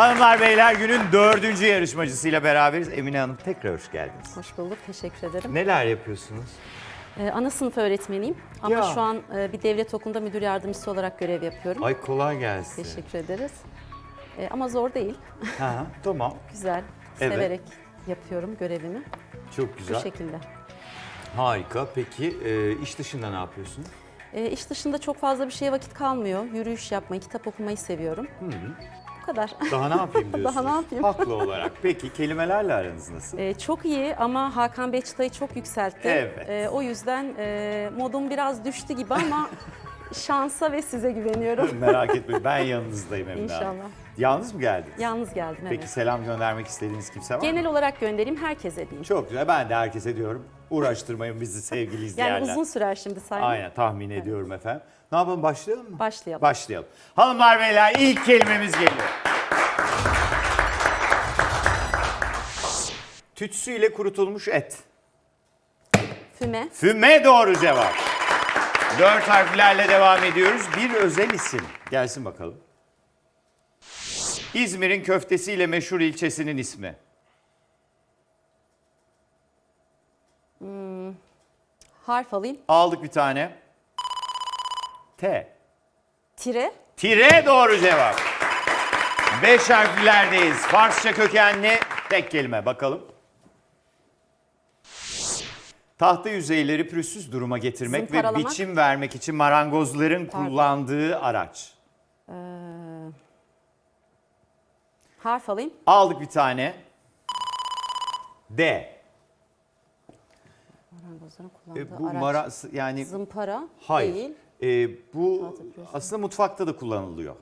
Hanımlar beyler günün dördüncü yarışmacısıyla beraberiz. Emine Hanım tekrar hoş geldiniz. Hoş bulduk, teşekkür ederim. Neler yapıyorsunuz? Ee, ana sınıf öğretmeniyim ama Ya. şu an e, bir devlet okulunda müdür yardımcısı olarak görev yapıyorum. Ay kolay gelsin. Teşekkür ederiz. Ee, ama zor değil, Ha, tamam. güzel, Evet. severek yapıyorum görevimi Çok bu güzel. şekilde. Harika. Peki e, iş dışında ne yapıyorsun? Ee, iş dışında çok fazla bir şeye vakit kalmıyor. Yürüyüş yapmayı, kitap okumayı seviyorum. Bu kadar. Daha ne yapayım diyorsunuz? Daha ne yapayım? Haklı olarak. Peki kelimelerle aranız nasıl? Ee, çok iyi ama Hakan Bey çıtayı çok yükseltti. Evet. Ee, o yüzden e, modum biraz düştü gibi ama şansa ve size güveniyorum. Merak etmeyin ben yanınızdayım Emine Hanım. İnşallah. Yalnız mı geldiniz? Yalnız geldim Peki evet. selam göndermek istediğiniz kimse var mı? Genel olarak göndereyim herkese diyeyim. Çok güzel. Ben de herkese diyorum. Uğraştırmayın bizi sevgili izleyenler. Yani uzun sürer şimdi sayma. Aynen tahmin ediyorum efendim. Ne yapalım başlayalım mı? Başlayalım. Başlayalım. Hanımlar beyler ilk kelimemiz geliyor. Tütsüyle kurutulmuş et. Füme, Füme doğru cevap. Dört harflerle devam ediyoruz. Bir özel isim. Gelsin bakalım. İzmir'in köftesiyle meşhur ilçesinin ismi. harf alayım. Aldık bir tane. T. Tire, Tire doğru cevap. Beş harflerdeyiz. Farsça kökenli tek kelime bakalım. Tahta yüzeyleri pürüzsüz duruma getirmek ve Zımparalamak. biçim vermek için marangozların Pardon. kullandığı araç. harf alayım. Aldık bir tane. D. Marangozların E, kullandığı bu araç. mara yani Zımpara hayır. değil. E, bu aslında mutfakta da kullanılıyor.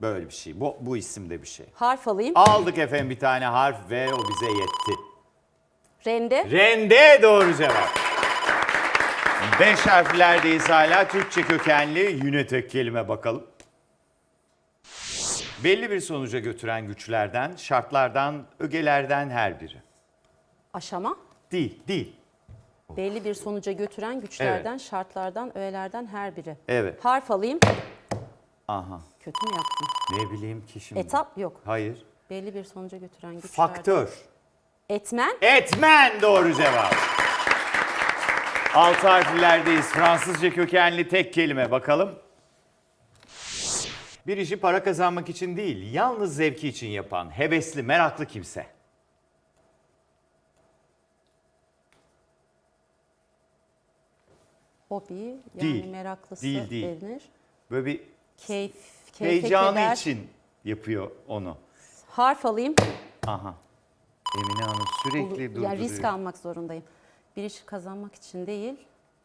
Böyle bir şey. Bu bu isimde bir şey. Harf alayım. Aldık efendim bir tane harf ve o bize yetti. Rende, Rende doğru cevap. Beş harflerdeyiz hala. Türkçe kökenli yine tek kelime bakalım. Belli bir sonuca götüren güçlerden, şartlardan, ögelerden her biri. aşama. Değil, değil. Belli bir sonuca götüren güçlerden, şartlardan, öğelerden her biri. Evet. Harf alayım. Aha. Kötü mü yaptım? Ne bileyim ki şimdi. Etap yok. Hayır. Belli bir sonuca götüren güçlerden. Faktör. Etmen, Etmen doğru cevap. Altı harflerdeyiz. Fransızca kökenli tek kelime bakalım. Bir işi para kazanmak için değil, yalnız zevki için yapan, hevesli, meraklı kimse. Hobi, yani Değil, meraklısı değil, değil. denir. Böyle bir Keyif, keyfe heyecanı keder. için yapıyor onu. Harf alayım. Aha. Emine Hanım sürekli Ulu- durduruyor. yani risk almak zorundayım. Bir işi kazanmak için değil,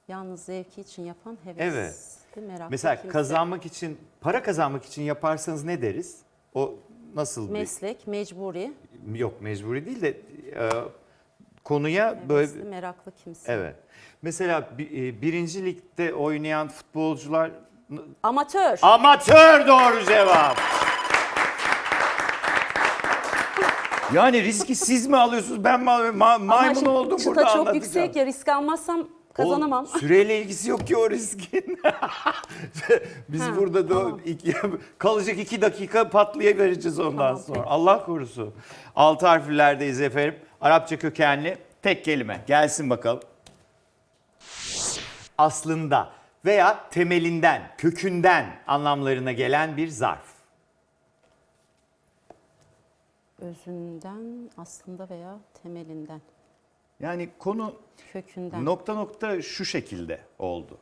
yalnız zevki için yapan hevesli, Evet. meraklı Mesela kimse. kazanmak için, para kazanmak için yaparsanız ne deriz? O nasıl bir... Meslek, mecburi, Yok mecburi değil de e, konuya böyle... hevesli, meraklı kimse. Evet. Mesela e, birinci ligde oynayan futbolcular... Amatör. Amatör doğru cevap. Yani riski siz mi alıyorsunuz ben mi alıyorum? Ma- maymun şimdi oldum burada çok anlatacağım. yüksek ya risk almazsam kazanamam. O süreyle ilgisi yok ki o riskin. Biz Ha, burada da tamam. iki, kalacak iki dakika patlayıvereceğiz ondan Tamam, sonra. peki. Allah korusun. Altı harflerdeyiz efendim. Arapça kökenli tek kelime. Gelsin bakalım. Aslında veya temelinden, kökünden anlamlarına gelen bir zarf. Özünden, aslında veya temelinden, Yani konu kökünden. nokta nokta şu şekilde oldu.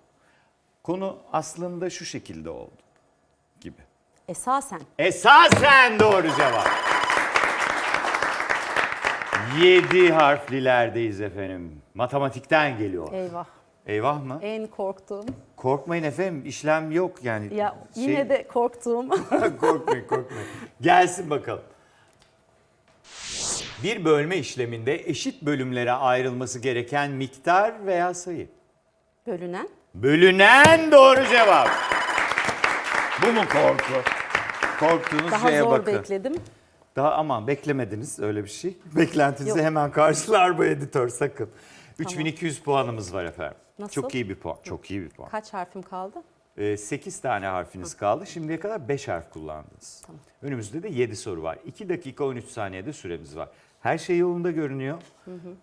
Konu aslında şu şekilde oldu gibi. Esasen. Esasen doğru cevap. Yedi harflilerdeyiz efendim. Matematikten geliyor. Eyvah. Eyvah mı? En korktuğum. Korkmayın efendim işlem yok yani. Ya Şey- yine de korktuğum. korkmayın korkmayın. Gelsin bakalım. Bir bölme işleminde eşit bölümlere ayrılması gereken miktar veya sayı. Bölünen. Bölünen doğru cevap. Bu mu korku? Korktuğunuz Daha şeye zor bakın. bekledim. Daha aman beklemediniz öyle bir şey. Beklentinizi Yok. hemen karşılar bu editör sakın. 3200 puanımız var efendim. Nasıl? Çok iyi bir puan. Çok iyi bir puan. Kaç harfim kaldı? 8 tane harfiniz kaldı. Şimdiye kadar 5 harf kullandınız. Önümüzde de 7 soru var. 2 dakika 13 saniyede süremiz var. Her şey yolunda görünüyor.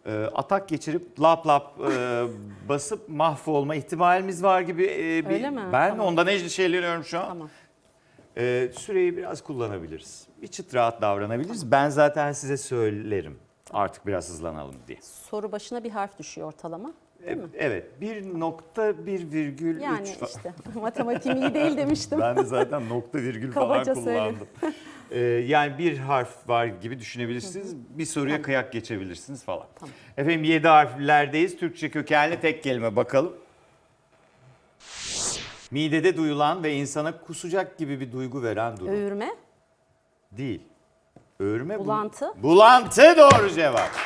Ee, atak geçirip lap lap e, basıp mahvolma ihtimalimiz var gibi. e, bir, Öyle mi? Ben Tamam. ondan endişeleniyorum şu an. Tamam. Ee, süreyi biraz kullanabiliriz. Bir çıt rahat davranabiliriz. Ben zaten size söylerim. Artık biraz hızlanalım diye. Soru başına bir harf düşüyor ortalama. E- Evet, bir nokta bir virgül Yani üç fa- işte matematiğim iyi değil demiştim. Ben de zaten nokta virgül falan Kabaca kullandım. Ee, yani bir harf var gibi düşünebilirsiniz. Bir soruya kıyak geçebilirsiniz falan. Tamam. Efendim 7 harflerdeyiz. Türkçe kökenli tek kelime bakalım. Midede duyulan ve insana kusacak gibi bir duygu veren durum. Öğürme, Değil. Öğürme bu- Bulantı. Bulantı doğru cevap.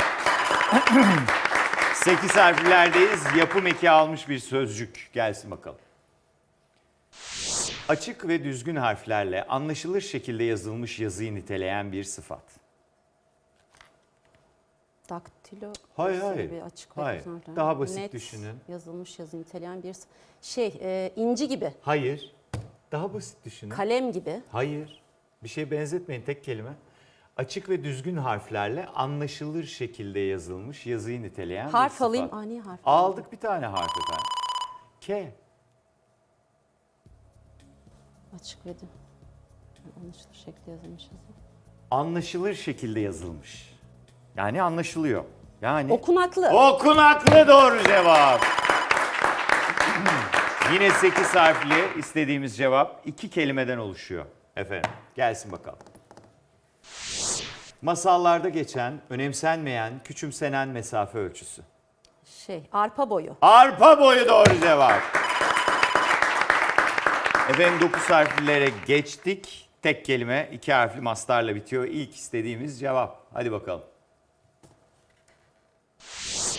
8 harflerdeyiz. Yapım eki almış bir sözcük. Gelsin bakalım. Açık ve düzgün harflerle anlaşılır şekilde yazılmış yazıyı niteleyen bir sıfat. Daktilo. Hayır, hayır. Bir açık Hayır. harfler. Daha basit Net, düşünün. Yazılmış yazı niteleyen bir şey e, inci gibi, Hayır. Daha basit düşünün. kalem gibi, Hayır. Bir şeye benzetmeyin tek kelime. Açık ve düzgün harflerle anlaşılır şekilde yazılmış yazıyı niteleyen bir harf sıfat. alayım. Aa, niye harf? Aldık bir tane harf efendim. K. Açık ve anlaşılır şekilde yazılmış yazı. Anlaşılır şekilde yazılmış. Yani anlaşılıyor. Yani Okunaklı. Okunaklı doğru cevap. Yine 8 harfli istediğimiz cevap iki kelimeden oluşuyor. Efendim gelsin bakalım. Masallarda geçen, önemsenmeyen, küçümsenen mesafe ölçüsü. Şey, arpa boyu. Arpa boyu doğru cevap. Efendim 9 harflilere geçtik. Tek kelime iki harfli mastarla bitiyor. İlk istediğimiz cevap. Hadi bakalım.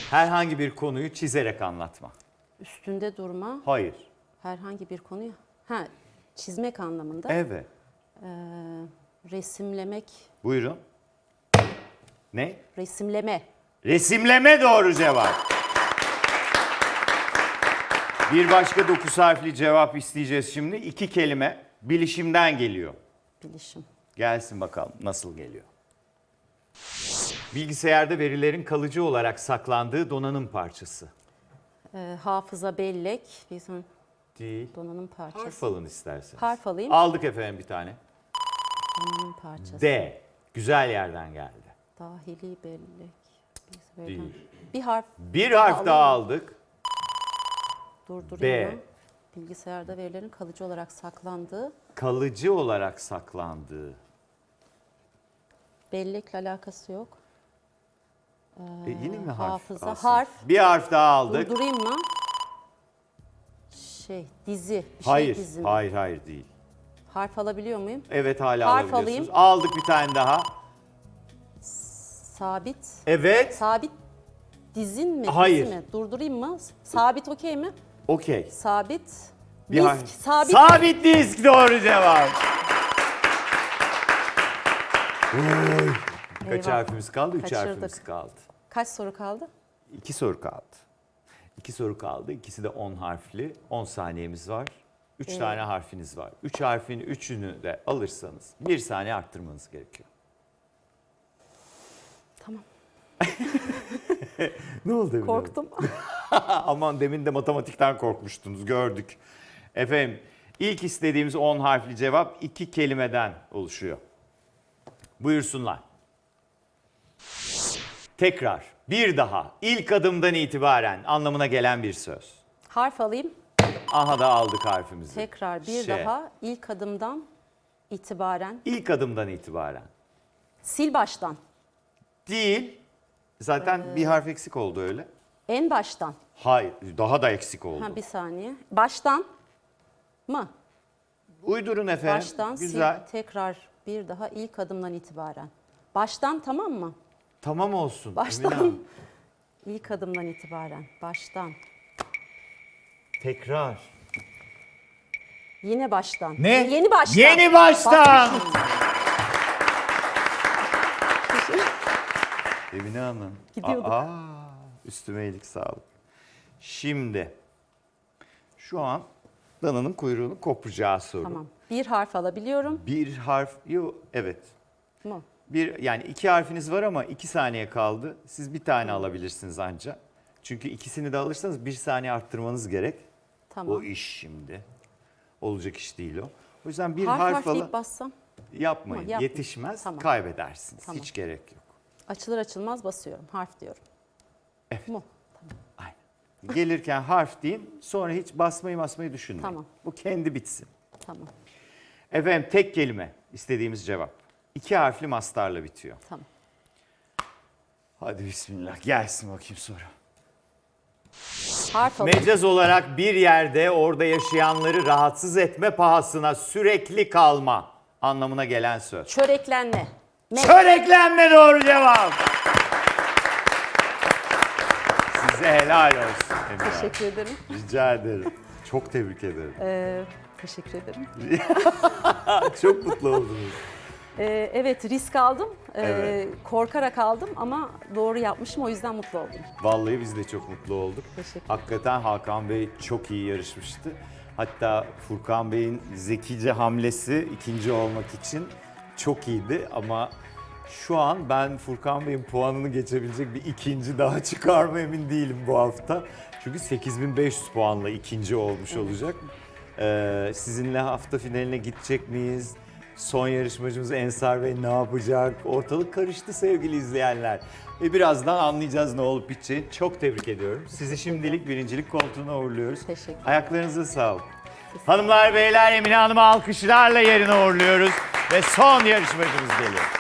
Herhangi bir konuyu çizerek anlatma. Üstünde durma. Hayır. Herhangi bir konuyu. Ha, çizmek anlamında. Evet. Ee, resimlemek. Buyurun. Ne? Resimleme. Resimleme doğru cevap. Bir başka 9 harfli cevap isteyeceğiz şimdi. İki kelime bilişimden geliyor. Bilişim. Gelsin bakalım nasıl geliyor. Bilgisayarda verilerin kalıcı olarak saklandığı donanım parçası. Ee, hafıza, bellek. Son- Değil. donanım parçası. Harf alın isterseniz. Harf alayım. Aldık efendim bir tane. Donanım parçası. D. Güzel yerden geldi. Dahili bellek. Biz Değil. Bir harf Bir harf daha aldık. durdurayım B. Bilgisayarda verilerin kalıcı olarak saklandığı Kalıcı olarak saklandığı. bellekle alakası yok. E, yine mi harf? hafıza, aslında? harf. Bir harf daha aldık. Durdurayım mı? Şey, dizi. Bir hayır, şey dizi mi? hayır, hayır değil. Harf alabiliyor muyum? Evet hala Harf alabiliyorsunuz. alayım. Aldık bir tane daha. Sabit. Evet. Sabit dizin mi? Hayır. Dizi mi? Durdurayım mı? Sabit okey mi? Okey. Sabit. Bir Disk. harf. Sabit. Sabit disk doğru cevap. Kaç Eyvah. harfimiz kaldı? Üç Kaçırdık. harfimiz kaldı. Kaç soru kaldı? İki soru kaldı. İki soru kaldı. İkisi de 10 harfli. 10 saniyemiz var. Üç Evet. tane harfiniz var. Üç harfin üçünü de alırsanız bir saniye arttırmanız gerekiyor. Tamam. Ne oldu? Korktum. Aman demin de matematikten korkmuştunuz gördük. Efendim ilk istediğimiz 10 harfli cevap iki kelimeden oluşuyor. Buyursunlar. Tekrar bir daha ilk adımdan itibaren anlamına gelen bir söz. Harf alayım. Aha da aldık harfimizi. Tekrar bir Şey. daha ilk adımdan itibaren İlk adımdan itibaren. sil baştan. Değil. Zaten Ee. bir harf eksik oldu öyle. En baştan. Hayır, daha da eksik oldu. Ha bir saniye. Baştan mı? Uydurun efendim. Baştan Güzel. sil tekrar bir daha ilk adımdan itibaren. Baştan tamam mı? Tamam olsun. Emine Baştan. Hanım. İlk adımdan itibaren. Baştan. Tekrar. Yine baştan. Ne? Yeni baştan. Yeni baştan. Emine Hanım. Gidiyorduk. Aa, üstüme iyilik sağlık. Şimdi şu an Dananın kuyruğunu kopacağı soru. Tamam. Bir harf alabiliyorum Bir harf, yok evet. mu? Bir yani iki harfiniz var ama iki saniye kaldı. Siz bir tane alabilirsiniz anca. Çünkü ikisini de alırsanız bir saniye arttırmanız gerek. Tamam. O iş şimdi. Olacak iş değil o. O yüzden bir harf harf, harf ala- deyip bassam yapmayın. Ama yapmayın. Yetişmez, Tamam. kaybedersiniz. Tamam. Hiç gerek yok. açılır açılmaz basıyorum. Harf diyorum. Evet. Mu? Aynen. Gelirken harf deyin, sonra hiç basmayı basmayı düşünmeyin. Tamam. Bu kendi bitsin. Tamam. Efendim tek kelime istediğimiz cevap. İki harfli mastarla bitiyor. Tamam. Hadi bismillah gelsin bakayım soru. Harf alayım. Mecaz olarak bir yerde orada yaşayanları rahatsız etme pahasına sürekli kalma anlamına gelen söz. Çöreklenme. Me. Çöreklenme doğru cevap. Size helal olsun Emine. Teşekkür ederim. Rica ederim. Çok tebrik ederim. Ee, teşekkür ederim. Çok mutlu oldunuz. Ee, evet risk aldım. Ee, Evet. Korkarak aldım ama doğru yapmışım o yüzden mutlu oldum. Vallahi biz de çok mutlu olduk. Teşekkür Hakikaten Hakan Bey çok iyi yarışmıştı. Hatta Furkan Bey'in zekice hamlesi ikinci olmak için çok iyiydi ama şu an ben Furkan Bey'in puanını geçebilecek bir ikinci daha çıkarma emin değilim bu hafta. Çünkü 8500 puanla ikinci olmuş olacak. Ee, sizinle hafta finaline gidecek miyiz? Son yarışmacımız Ensar Bey ne yapacak? Ortalık karıştı sevgili izleyenler. Ve birazdan anlayacağız ne olup biteceğini. Çok tebrik ediyorum. Sizi şimdilik birincilik koltuğuna uğurluyoruz. Teşekkür. Ayaklarınıza sağlık. Hanımlar beyler Emine Hanım'ı alkışlarla yerine uğurluyoruz. Ve son yarışmacımız geliyor.